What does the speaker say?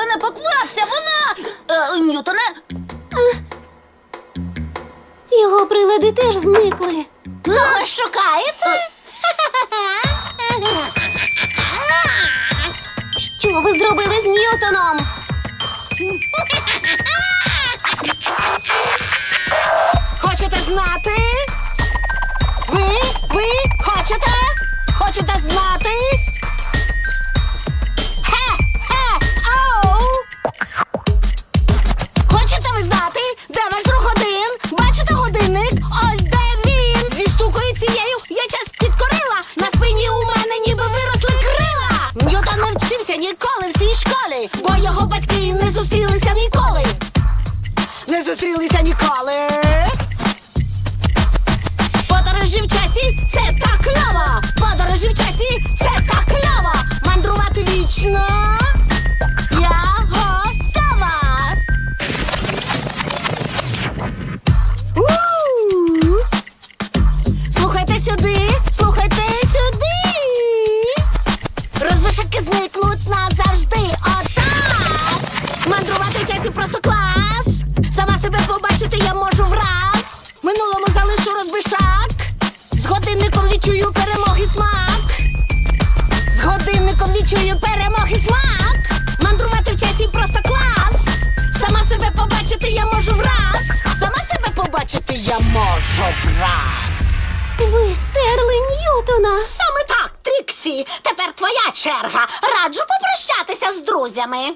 Ньютоне, поквапся, вона! Е, Ньютоне, Його прилади теж зникли. ви шукаєте? Що ви зробили з Ньютоном? Хочете знати? Ви? Ви хочете? Хочете знати? Ніколи в цій школі, бо його батьки не зустрілися ніколи. Не зустрілися ніколи. Подорожі в часі Мандрувати в часі просто клас. Сама себе побачити я можу враз. Минулому залишу розбишак. З годинником відчую перемоги смак. З годинником відчую перемоги смак. Мандрувати в часі просто клас. Сама себе побачити я можу враз. Сама себе побачити я можу враз. Ви стерли Ньютона. Саме так, Тріксі. Тепер твоя черга. Раджу попрощатися з друзями.